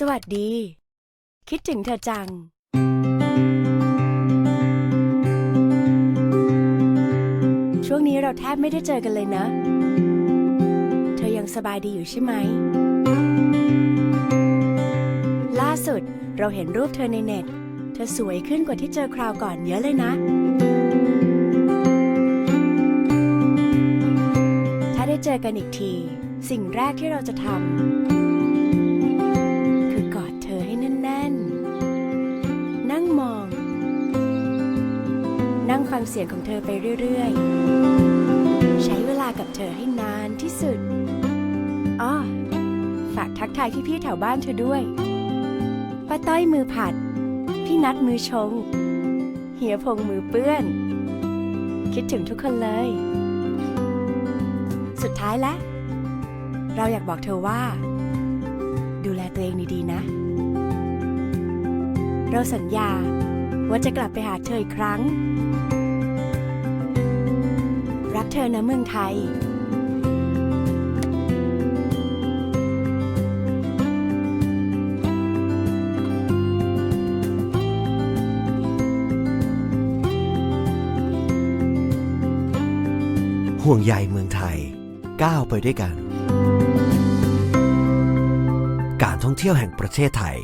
สวัสดี คิดถึงเธอจัง ช่วงนี้เราแทบไม่ได้เจอกันเลยนะ เธอยังสบายดีอยู่ใช่ไหม ล่าสุดเราเห็นรูปเธอในเน็ต เธอสวยขึ้นกว่าที่เจอคราวก่อนเยอะเลยนะ ถ้าได้เจอกันอีกที สิ่งแรกที่เราจะทำ เสียงของเธอไปเรื่อย ๆ ใช้เวลากับเธอให้นานที่สุดอ้อฝากทักทายพี่ๆแถวบ้านเธอด้วย ป้าต้อยมือผัด พี่นัดมือชงเหียพงมือเปื้อน คิดถึงทุกคนเลย สุดท้ายแล้ว เราอยากบอกเธอว่า ดูแลตัวเองดีๆนะ เราสัญญาว่าจะกลับไปหาเธออีกครั้ง เธอนะเมืองไทยห่วงใยเมืองไทยก้าวไปด้วยกัน การท่องเที่ยวแห่งประเทศไทย